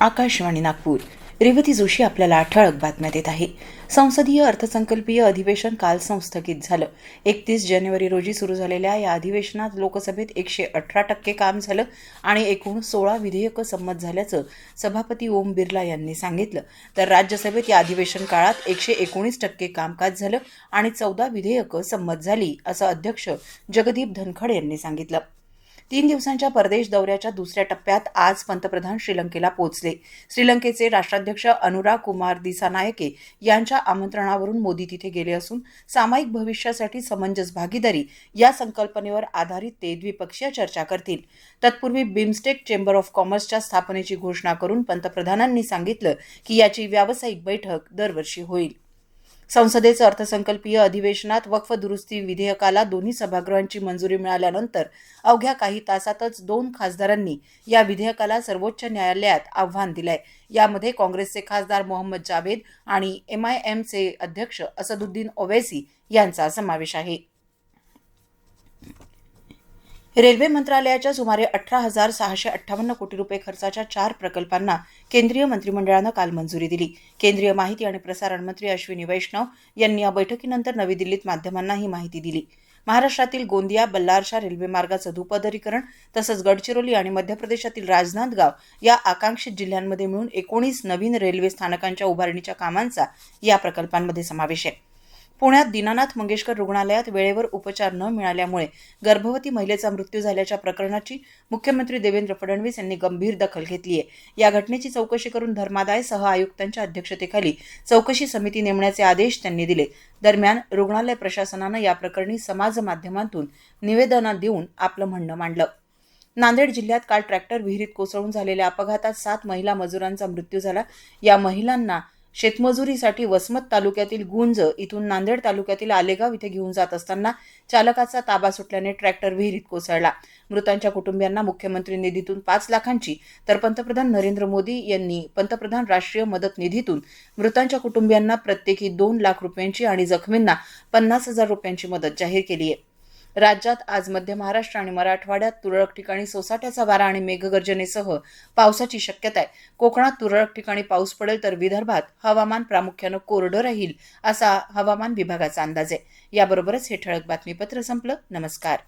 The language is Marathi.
आकाशवाणी नागपूर. रेवती जोशी आपल्याला ठळक बातम्या देत आहे. संसदीय अर्थसंकल्पीय अधिवेशन काल संस्थगित झालं. एकतीस जानेवारी रोजी सुरू झालेल्या या अधिवेशनात लोकसभेत एकशे अठरा टक्के काम झालं आणि एकूण सोळा विधेयकं संमत झाल्याचं सभापती ओम बिर्ला यांनी सांगितलं. तर राज्यसभेत या अधिवेशन काळात एकशे एकोणीस टक्के कामकाज झालं आणि चौदा विधेयकं संमत झाली असं अध्यक्ष जगदीप धनखड यांनी सांगितलं. तीन दिवसांच्या परदेश दौऱ्याच्या दुसऱ्या टप्प्यात आज पंतप्रधान श्रीलंकेला पोहोचले. श्रीलंकेचे राष्ट्राध्यक्ष अनुराग कुमार दिसानायके यांच्या आमंत्रणावरून मोदी तिथे गेले असून सामायिक भविष्यासाठी समंजस भागीदारी या संकल्पनेवर आधारित ते द्विपक्षीय चर्चा करतील. तत्पूर्वी बिमस्टेक चेंबर ऑफ कॉमर्सच्या स्थापनेची घोषणा करून पंतप्रधानांनी सांगितलं की याची व्यावसायिक बैठक दरवर्षी होईल. संसदेचं अर्थसंकल्पीय अधिवेशनात वक्फ दुरुस्ती विधेयकाला दोन्ही सभागृहांची मंजुरी मिळाल्यानंतर अवघ्या काही तासातच दोन खासदारांनी या विधेयकाला सर्वोच्च न्यायालयात आव्हान दिलंय. यामध्ये काँग्रेसचे खासदार मोहम्मद जावेद आणि एमआयएमचे अध्यक्ष असदुद्दीन ओवैसी यांचा समावेश आहे. रेल्वे मंत्रालयाच्या सुमारे अठरा हजार सहाशे अठ्ठावन्न कोटी रुपये खर्चाच्या चार प्रकल्पांना केंद्रीय मंत्रिमंडळानं काल मंजुरी दिली. केंद्रीय माहिती आणि प्रसारण मंत्री अश्विनी वैष्णव यांनी या बैठकीनंतर नवी दिल्लीत माध्यमांना ही माहिती दिली. महाराष्ट्रातील गोंदिया बल्लारशा रेल्वे मार्गाचं दुपदरीकरण तसंच गडचिरोली आणि मध्य प्रदेशातील राजनांदगाव या आकांक्षित जिल्ह्यांमध्ये मिळून एकोणीस नवीन रेल्वे स्थानकांच्या उभारणीच्या कामांचा या प्रकल्पांमध्ये समावेश आहे. पुण्यात दीनानाथ मंगेशकर रुग्णालयात वेळेवर उपचार न मिळाल्यामुळे गर्भवती महिलेचा मृत्यू झाल्याच्या प्रकरणाची मुख्यमंत्री देवेंद्र फडणवीस यांनी गंभीर दखल घेतली आहे. या घटनेची चौकशी करून धर्मादाय सह आयुक्तांच्या अध्यक्षतेखाली चौकशी समिती नेमण्याचे आदेश त्यांनी दिले. दरम्यान रुग्णालय प्रशासनानं या प्रकरणी समाज माध्यमांतून निवेदनं देऊन आपलं म्हणणं मांडलं. नांदेड जिल्ह्यात काल ट्रॅक्टर विहिरीत कोसळून झालेल्या अपघातात सात महिला मजुरांचा मृत्यू झाला. या महिलांना शेतमजुरीसाठी वसमत तालुक्यातील गुंज इथून नांदेड तालुक्यातील आलेगाव इथे घेऊन जात असताना चालकाचा ताबा सुटल्याने ट्रॅक्टर विहिरीत कोसळला. मृतांच्या कुटुंबियांना मुख्यमंत्री निधीतून पाच लाखांची तर पंतप्रधान नरेंद्र मोदी यांनी पंतप्रधान राष्ट्रीय मदत निधीतून मृतांच्या कुटुंबियांना प्रत्येकी दोन लाख रुपयांची आणि जखमींना पन्नास हजार रुपयांची मदत जाहीर केली आहे. राज्यात आज मध्य महाराष्ट्र आणि मराठवाड्यात तुरळक ठिकाणी सोसाट्याचा वारा आणि मेघगर्जनेसह पावसाची शक्यता आहे. कोकणात तुरळक ठिकाणी पाऊस पडेल तर विदर्भात हवामान प्रामुख्यानं कोरडं राहील असा हवामान विभागाचा अंदाज आहे. याबरोबरच हे ठळक बातमीपत्र संपलं. नमस्कार.